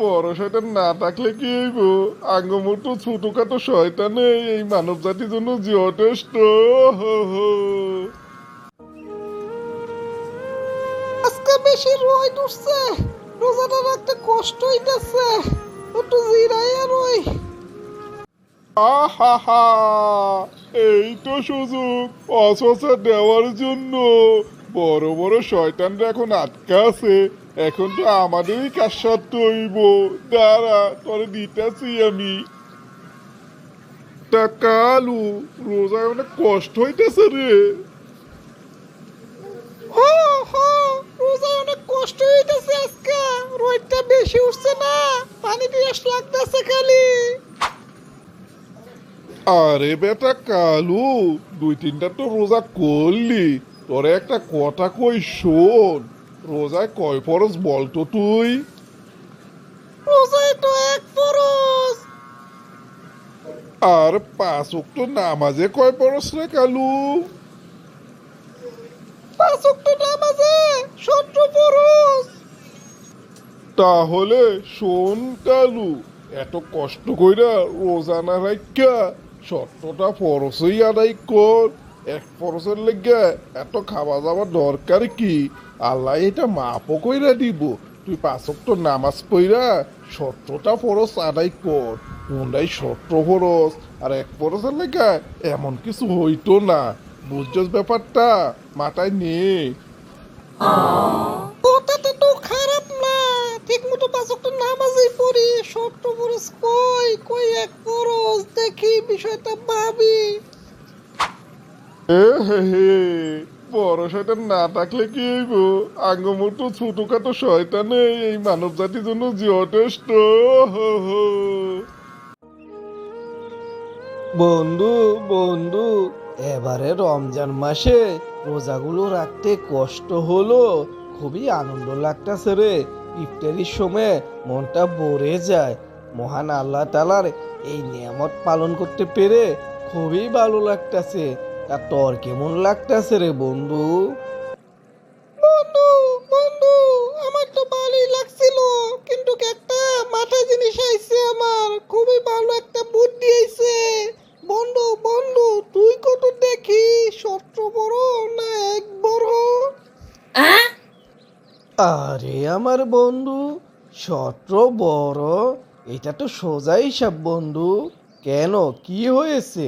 বড় শয়তান না থাকলে কি হইব? আঙ্গমতো ছোটখাটো শয়তানে এই মানব জাতির জন্য যথেষ্ট। আজকে বেশি রোদ উঠছে রোজাটা রাখতে কষ্ট হইতেছে একটু জিরাইয়া রই আহা এই তো সুযোগ অসসা দেওয়ার জন্য। বড় বড় শয়তানরা এখন আটকা আছে এখন তো আমাদেরই কাজ সারতে হইব। দাঁড়া তোরে দিতেছি আমি। তা কালু রোজায় অনেক কষ্ট হইতেছে রে। হো হো রোজায় অনেক কষ্ট হইতেছে আজকে। রোদটা বেশি উঠছে না পানি পিয়াস লাগতেছে খালি। আরে বেটা কালু দুই তিনটা তো রোজা করলি। তোরে একটা কথা কই শোন। রোজায় কয় ফরজ বলতো তুই? রোজায় তো এক ফরজ। আর পাঁচ ওয়াক্ত নামাজে কয় ফরজ রে কালু? পাঁচ ওয়াক্ত নামাজে সত্র ফরজ। তাহলে শোন কালু এত কষ্ট কইরা রোজা না রাখা সত্যটা ফরসই আদায় কর। এক ফরসের লেগে এত খাওয়া যাওয়ার দরকার কি? আল্লাহ এটা মাপও কইরা দিব। তুই পাঁচক তো নামাজ পইরা সত্যটা ফরস আদায় কর। কোনটাই সত্য ফরস আর এক ফরসের লেগে এমন কিছু হইতো না। বুঝছস ব্যাপারটা? মাথায় নে। কথাটা তো খারাপ না। ঠিক মতো পাঁচ ওয়াক্ত নামাজই পড়ি। সত্র ফরজ কই? কই এক ফরজ দেখি বিষয়টা বড় শয়তান না থাকলে কি এই মানব জাতির জন্য যথেষ্ট। বন্ধু বন্ধু, এবারে রমজান মাসে রোজাগুলো রাখতে কষ্ট হলো, খুবই আনন্দ লাগতেছে রে। ইফতারির সময় মনটা ভরে যায়। মহান আল্লাহ তালার এই নিয়ামত পালন করতে পেরে খুবই ভালো লাগতেছে। তা তোর কেমন লাগতেছে রে বন্ধু? বন্ধু বন্ধু আমার তো ভালোই লাগছিল কিন্তু একটা মাথা জিনিস আইছে আমার খুবই ভালো একটা বুদ্ধি আইছে। বন্ধু বন্ধু তুই কত দেখি সত্র বড় না এক বড়? আরে আমার বন্ধু সত্র বড় এটা তো সোজা হিসাব বন্ধু। কেন কি হয়েছে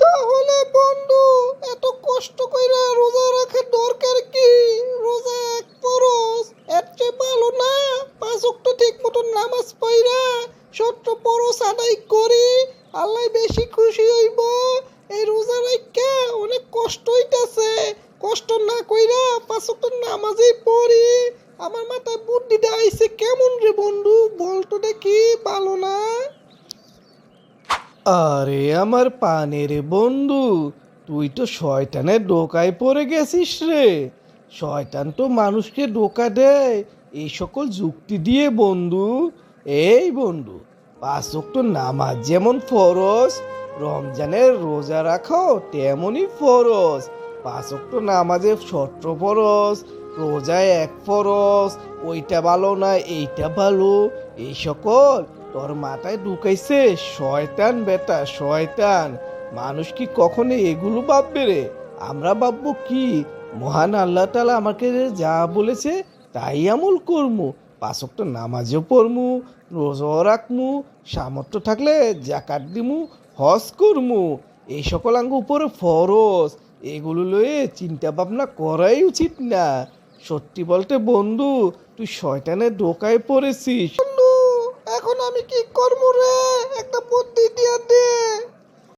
তাহলে বন্ধু এত কষ্ট কইরা রোজা রাখার দরকার কি? রোজা এক ফরজ, এর চেয়ে ভালো না? পাঁচ ওয়াক্ত ঠিক মতো নামাজ পড়া সত্য ফরজ আদায় করি, আল্লাহ বেশি খুশি হইব। এই রোজা রাখা অনেক কষ্ট হইতাছে। কষ্ট না কইরা পাঁচ ওয়াক্ত নামাজই পড়ি। আমার মাথায় বুদ্ধিটা আইছে কেমন রে বন্ধু? বলতো দেখি, ভালো না? আরে আমার পানের বন্ধু তুই তো শয়তানের ডোকায় পড়ে গেছিস রে। শয়তান তো মানুষকে ডোকা দেয়। এই সকল যুক্তি দিয়ে বন্ধু, এই বন্ধু, পাঁচ তো নামাজ যেমন ফরজ, রমজানের রোজা রাখো তেমনই ফরজ। পাঁচ তো নামাজে সত্র ফরজ, রোজায় এক ফরজ, ওইটা ভালো না, এইটা ভালো। এই সকল তোর মাথায় ঢুকাইছে শয়তান বেটা, শয়তান। মানুষ কি কখনো এগুলো ভাববে রে? আমরা ভাববো কি? মহান আল্লাহ তালা আমাকে যা বলেছে তাই আমল করমু পাঁচক তো নামাজও পড়মু, রোজাও রাখমু, সামর্থ্য থাকলে জাকাত দিমু, হজ করমু। এই সকল আঙ্গ উপরে ফরজ, এগুলো লয়ে চিন্তা ভাবনা করাই উচিত না। সত্যি বলতে বন্ধু, তুই শয়তানের ডোকায় পড়েছিস। এখন আমি কি করব রে? একটা বুদ্ধি দিয়া দে।